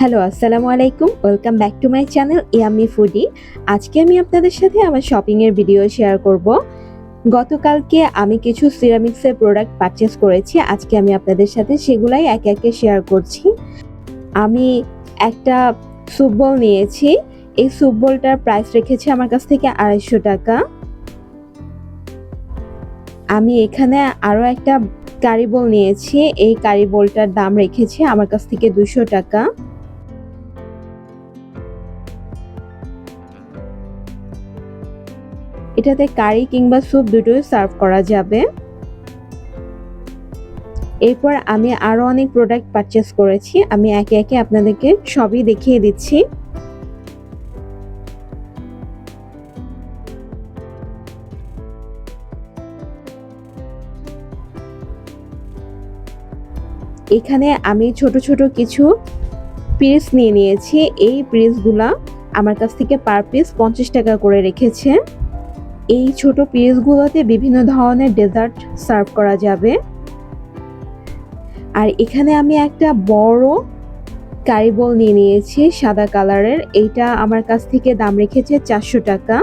Hello, আসসালামু আলাইকুম। Welcome back to my channel yummy foodie. আজকে আমি আপনাদের সাথে আমার শপিংয়ের ভিডিও শেয়ার করব। গতকালকে আমি কিছু সিরামিক্সের প্রোডাক্ট পারচেস করেছি। আজকে আমি আপনাদের সাথে সেগুলাই একে একে শেয়ার করছি। আমি একটা স্যুপ বল নিয়েছি। এই স্যুপ বলটার প্রাইস রেখেছি আমার কাছ থেকে আড়াইশো টাকা। আমি এখানে আরও একটা কারি বোল নিয়েছি। এই কারি বোলটার দাম রেখেছি আমার কাছ থেকে দুশো টাকা। এটাতে কারি কিংবা স্যুপ দুটোই সার্ভ করা যাবে। এরপর আমি আরও অনেক প্রোডাক্ট পারচেস করেছি। আমি একে একে আপনাদেরকে সবই দেখিয়ে দিচ্ছি। এখানে আমি ছোট ছোট কিছু পিস নিয়ে নিয়েছি। এই পিসগুলা আমার কাছ থেকে পার পিস পঞ্চাশ টাকা করে রেখেছে। এই ছোট পিসগুলোতে বিভিন্ন ধরনের ডেজার্ট সার্ভ করা যাবে। আর এখানে আমি একটা বড় কারি বোল নিয়ে নিয়েছি সাদা কালারের। এইটা আমার কাছ থেকে দাম রেখেছে চারশো টাকা।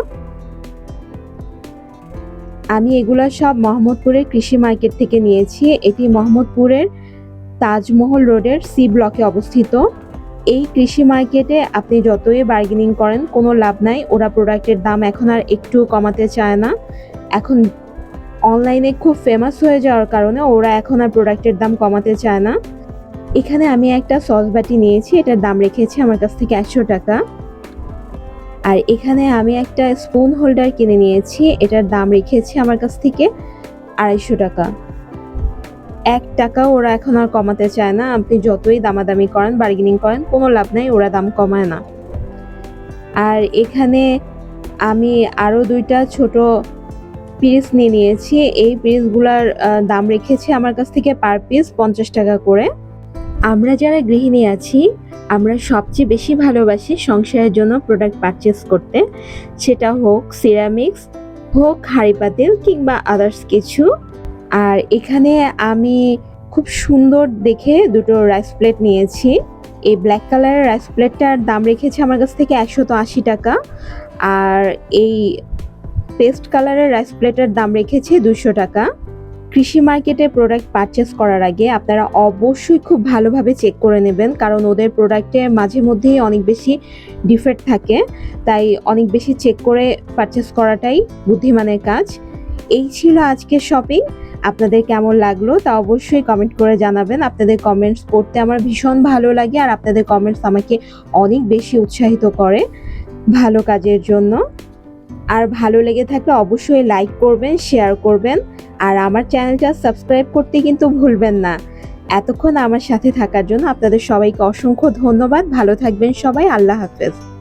আমি এগুলো সব মোহাম্মদপুরের কৃষি মার্কেট থেকে নিয়েছি। এটি মোহাম্মদপুরের তাজমহল রোডের সি ব্লকে অবস্থিত। এই কৃষি মার্কেটে আপনি যতই বার্গেনিং করেন, কোনো লাভ নাই। ওরা প্রোডাক্টের দাম এখন আর একটু কমাতে চায় না। এখন অনলাইনে খুব ফেমাস হয়ে যাওয়ার কারণে ওরা এখন আর প্রোডাক্টের দাম কমাতে চায় না। এখানে আমি একটা সস বাটি নিয়েছি, এটার দাম রেখেছি আমার কাছ থেকে একশো টাকা। আর এখানে আমি একটা স্পুন হোল্ডার কিনে নিয়েছি, এটার দাম রেখেছি আমার কাছ থেকে আড়াইশো টাকা। এক টাকাও ওরা এখন আর কমাতে চায় না। আপনি যতই দামাদামি করেন বার্গেনিং করেন, কোনো লাভ নাই, ওরা দাম কমায় না। আর এখানে আমি আরও দুইটা ছোট পিস নিয়ে নিয়েছি। এই পিসগুলার দাম রেখেছি আমার কাছ থেকে পার পিস পঞ্চাশ টাকা করে। আমরা যারা গৃহিণী আছি, আমরা সবচেয়ে বেশি ভালোবাসি সংসারের জন্য প্রোডাক্ট পারচেস করতে। সেটা হোক সিরামিক্স হোক হাঁড়ি পাতিল কিংবা আদার্স কিছু। আর এখানে আমি খুব সুন্দর দেখে দুটো রাইস প্লেট নিয়েছি। এই ব্ল্যাক কালারের রাইস প্লেটটার দাম রেখেছে আমার কাছ থেকে একশত আশি টাকা। আর এই পেস্ট কালারের রাইস প্লেটের দাম রেখেছে দুশো টাকা। কৃষি মার্কেটে প্রোডাক্ট পারচেস করার আগে আপনারা অবশ্যই খুব ভালোভাবে চেক করে নেবেন, কারণ ওদের প্রোডাক্টে মাঝে মধ্যেই অনেক বেশি ডিফেক্ট থাকে। তাই অনেক বেশি চেক করে পারচেস করাটাই বুদ্ধিমানের কাজ। এই ছিল আজকের শপিং আপনাদের কেমন লাগল তা অবশ্যই কমেন্ট করে জানাবেন। আপনাদের কমেন্টস পড়তে আমার ভীষণ ভালো লাগে আর আপনাদের কমেন্টস আমাকে অনেক বেশি উৎসাহিত করে ভালো কাজের জন্য। আর ভালো লেগে থাকলে অবশ্যই লাইক করবেন শেয়ার করবেন আর আমার চ্যানেলটা সাবস্ক্রাইব করতে কিন্তু ভুলবেন না। এতক্ষণ আমার সাথে থাকার জন্য আপনাদের সবাইকে অসংখ্য ধন্যবাদ। ভালো থাকবেন সবাই। আল্লাহ হাফেজ।